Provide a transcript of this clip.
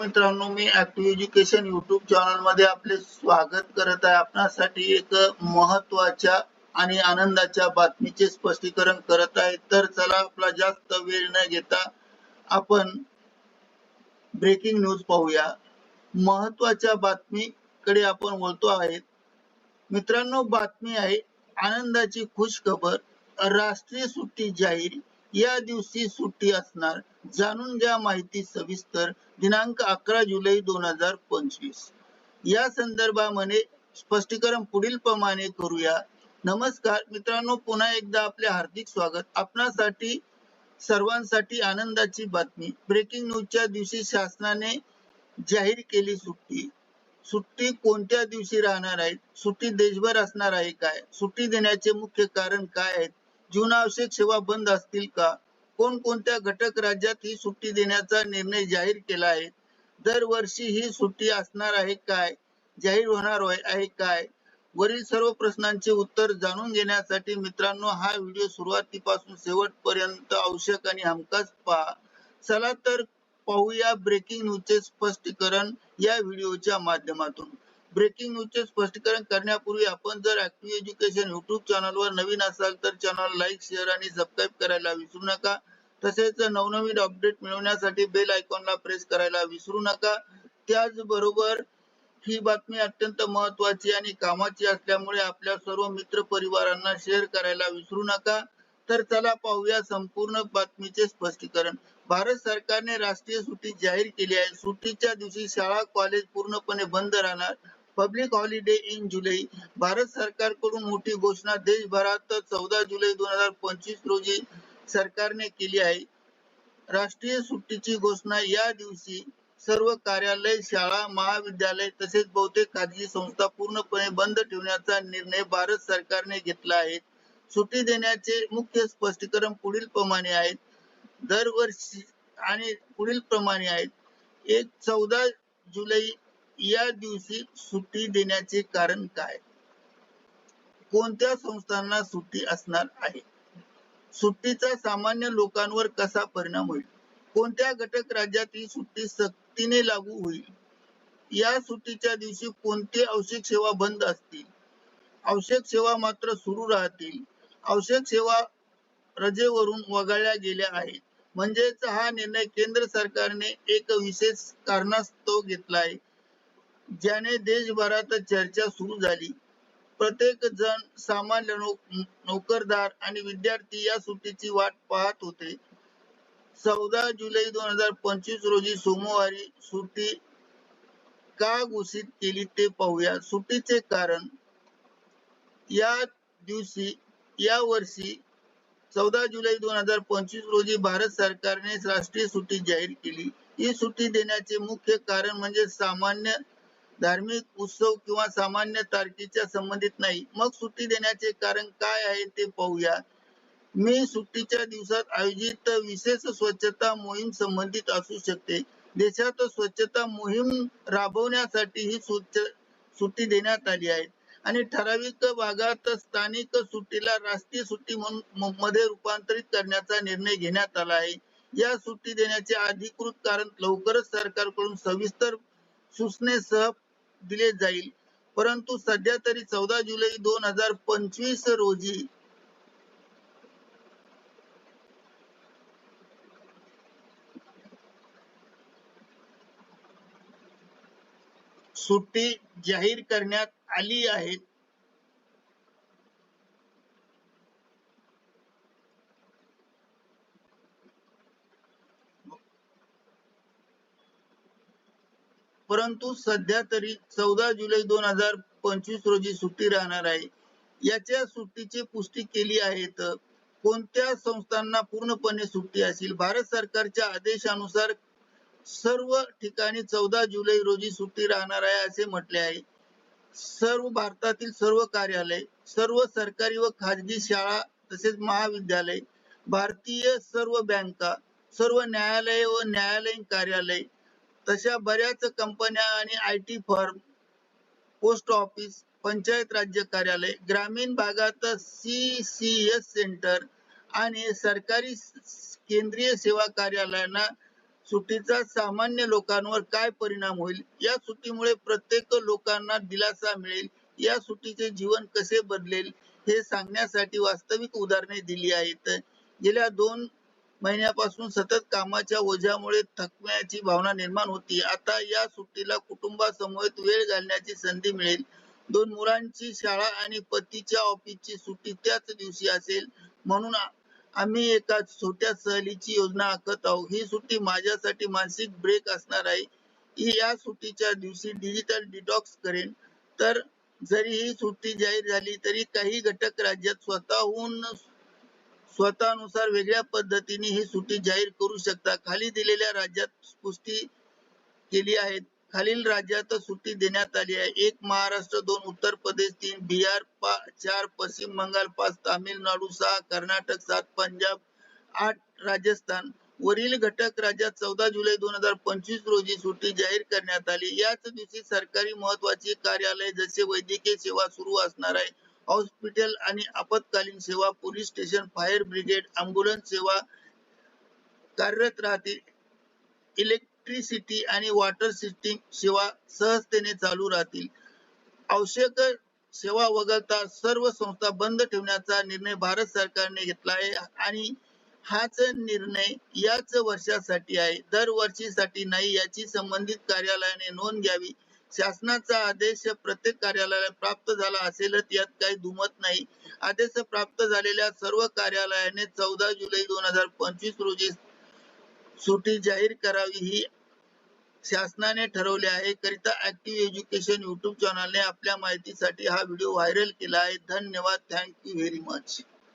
मित्रांनो मी active education YouTube चॅनलमध्ये आपले स्वागत करत आहे. आपणासाठी एक महत्त्वाच्या आणि आनंदाच्या बातमीचे स्पष्टीकरण करत आहे. तर चला आपला जास्त वेळ न घेता आपण ब्रेकिंग न्यूज पाहूया. महत्त्वाच्या बातमीकडे आपण बोलतो आहे. मित्रांनो बातमी आहे आनंदाची खुश खबर राष्ट्रीय सुट्टी जाहीर या दिवशी सुट्टी असणार. जाणून घ्या माहिती सविस्तर. दिनांक अकरा जुलै दोन हजार पंचवीस. या संदर्भामध्ये स्पष्टीकरण पुढील प्रमाणे करूया. नमस्कार मित्रांनो पुन्हा एकदा आपले हार्दिक स्वागत. आपणासाठी सर्वांसाठी आनंदाची बातमी. ब्रेकिंग न्यूजच्या दिवशी शासनाने जाहीर केली सुट्टी. सुट्टी कोणत्या दिवशी राहणार आहे? सुट्टी देशभर असणार आहे काय? सुट्टी देण्याचे मुख्य कारण काय आहेत? जीवनावश्यक सेवा बंद असतील का? कोणकोणत्या घटक राज्यात ही सुट्टी देण्याचा निर्णय जाहीर केला आहे? दरवर्षी ही सुट्टी असणार आहे काय? जाहीर होणार आहे काय? वरील सर्व प्रश्नांचे उत्तर जाणून घेण्यासाठी मित्रांनो हा व्हिडिओ सुरुवातीपासून शेवटपर्यंत आवश्यक आणि हमखास पहा. चला तर पाहूया ब्रेकिंग न्यूजचे स्पष्टीकरण या व्हिडिओच्या माध्यमातून. ब्रेकिंग न्यूजचे स्पष्टीकरण करण्यापूर्वी आपण जर ऍक्टिव्ह एज्युकेशन युट्यूब चॅनलवर नवीन असाल तर चॅनल लाईक शेअर आणि सबस्क्राईब करायला विसरू नका. तसेच नवनवीन अपडेट मिळवण्यासाठी बेल आयकॉनला प्रेस करायला विसरू नका. त्याचबरोबर ही बातमी अत्यंत महत्वाची आणि कामाची असल्यामुळे आपल्या सर्व मित्र परिवारांना शेअर करायला विसरू नका. तर चला पाहूया संपूर्ण बातमीचे स्पष्टीकरण. भारत सरकारने राष्ट्रीय सुट्टी जाहीर केली आहे. सुट्टीच्या दिवशी शाळा कॉलेज पूर्णपणे बंद राहणार. Public holiday in July. Bharat सरकारकडून मोठी घोषणा देशभरात चौदा जुलै दोन हजार पंचवीस रोजी सरकारने केली आहे. राष्ट्रीय सुट्टीची घोषणा या दिवशी सर्व कार्यालय शाळा महाविद्यालय तसेच बहुतेक खाजगी संस्था पूर्णपणे बंद ठेवण्याचा निर्णय भारत सरकारने घेतला आहे. सुट्टी देण्याचे मुख्य स्पष्टीकरण पुढील प्रमाणे आहेत दरवर्षी आणि पुढील प्रमाणे आहेत एक चौदा जुलै या दिवशी सुट्टी देण्याचे कारण काय? कोणत्या संस्थांना सुट्टी असणार आहे? सुट्टीचा सामान्य लोकांवर कसा परिणाम होईल? कोणत्या घटक राज्यात ही सुट्टी सक्तीने लागू होईल? या सुट्टीच्या दिवशी कोणते आवश्यक सेवा बंद असतील? आवश्यक सेवा मात्र सुरू राहतील. आवश्यक सेवा रजेवरून वगळल्या गेल्या आहेत. म्हणजेच हा निर्णय केंद्र सरकारने एक विशेष कारणास्तव घेतला आहे. ज्याने देशभरात चर्चा सुरू झाली. प्रत्येक जण सामान्य नोकरदार आणि विद्यार्थी या सुट्टीची वाट पाहत होते. चौदा जुलै दोन हजार पंचवीस रोजी सोमवारी सुट्टी का घोषित केली ते पाहूया. सुट्टीचे कारण या दिवशी या वर्षी चौदा जुलै दोन हजार पंचवीस रोजी भारत सरकारने राष्ट्रीय सुट्टी जाहीर केली. ही सुट्टी देण्याचे मुख्य कारण म्हणजे सामान्य धार्मिक उत्सव किंवा सामान्य तारखेच्या संबंधित नाही. मग सुट्टी देण्याचे कारण काय आहे ते पाहूया. मे सुट्टीच्या दिवसात आयोजित विशेष स्वच्छता मोहीम संबंधित असू शकते. देशात स्वच्छता मोहीम राबवण्यासाठी ही स्वच्छ सुट्टी देण्यात आली आहे. आणि ठराविक भागात स्थानिक सुट्टीला राष्ट्रीय सुट्टी म्हणून मध्ये रूपांतरित करण्याचा निर्णय घेण्यात आला आहे. या सुट्टी देण्याचे अधिकृत कारण लवकरच सरकारकडून सविस्तर सूचनेसह दिले जाईल. परंतु सध्या तरी चौदा जुलै दोन हजार पंचवीस रोजी सुट्टी जाहीर करण्यात आली आहे. परंतु सध्या तरी चौदा जुलै दोन हजार पंचवीस रोजी सुट्टी राहणार आहे. याच्या सुट्टीची पुष्टी केली आहे तर कोणत्या संस्थांना पूर्णपणे सुट्टी असेल? भारत सरकारच्या आदेशानुसार सर्व ठिकाणी चौदा जुलै रोजी सुट्टी राहणार आहे असे म्हटले आहे. सर्व भारतातील सर्व कार्यालय सर्व सरकारी व खाजगी शाळा तसेच महाविद्यालय भारतीय सर्व बँका सर्व न्यायालय व न्यायालयीन कार्यालय तशा बऱ्याच कंपन्या आणि I T firm post office panchayat राज्य कार्यालय ग्रामीण भागात सी सी एस सेंटर आणि सरकारी केंद्रीय सेवा कार्यालयांना सुट्टीचा सामान्य लोकांवर काय परिणाम होईल? या सुट्टीमुळे प्रत्येक लोकांना दिलासा मिळेल. या सुट्टीचे जीवन कसे बदलेल हे सांगण्यासाठी वास्तविक उदाहरणे दिली आहेत. गेल्या दोन महिन्यापासून सतत कामाच्या ओझ्यामुळे थकण्याची भावना निर्माण होती. आता या सुट्टीला कुटुंबासमवेत वेळ घालण्याची संधी मिळेल. दोन मुलांची शाळा आणि पतीच्या ऑफिसची सुट्टी त्याच दिवशी असेल म्हणून आम्ही एका छोट्या सहलीची योजना आखत आहोत. ही सुट्टी माझ्यासाठी मानसिक ब्रेक असणार आहे. ही या सुट्टीच्या दिवशी डिजिटल डिटॉक्स करेन. तर जरी ही सुट्टी जाहीर झाली तरी काही घटक राज्यात स्वतःहून स्वतःनुसार वेगळ्या पद्धतीने ही सुट्टी जाहीर करू शकता. खाली दिलेल्या राज्यात पुष्टी केली आहे. खालील राज्यात सुट्टी देण्यात आली आहे. एक महाराष्ट्र दोन उत्तर प्रदेश तीन बिहार चार पश्चिम बंगाल पाच तामिळनाडू सहा कर्नाटक सात पंजाब आठ राजस्थान. वरील घटक राज्यात चौदा जुलै दोन हजार पंचवीस रोजी सुट्टी जाहीर करण्यात आली. याच दिवशी सरकारी महत्वाची कार्यालय जसे वैद्यकीय सेवा सुरू असणार आहे हॉस्पिटल आणि आपत्कालीन सेवा police station fire brigade ambulance सेवा कार्यरत राहतील. इलेक्ट्रिसिटी आणि वॉटर सिस्टीम सेवा सहजतेने चालू राहतील. आवश्यक सेवा वगळता सर्व संस्था बंद ठेवण्याचा निर्णय भारत सरकारने घेतला आहे आणि हाच निर्णय याच वर्षासाठी आहे. दरवर्षीसाठी नाही याची संबंधित कार्यालयाने नोंद घ्यावी. शासनाचा आदेश प्रत्येक कार्यालयाला प्राप्त झाला असेलच यात काही दुमत नाही. आदेश प्राप्त झालेल्या सर्व कार्यालयाने चौदा जुलै दोन हजार पंचवीस रोजी सुट्टी जाहीर करावी ही शासनाने ठरवले आहे. करिता ऍक्टिव्ह एज्युकेशन युट्यूब चॅनलने आपल्या माहितीसाठी हा व्हिडिओ व्हायरल केला आहे. धन्यवाद. Thank you very much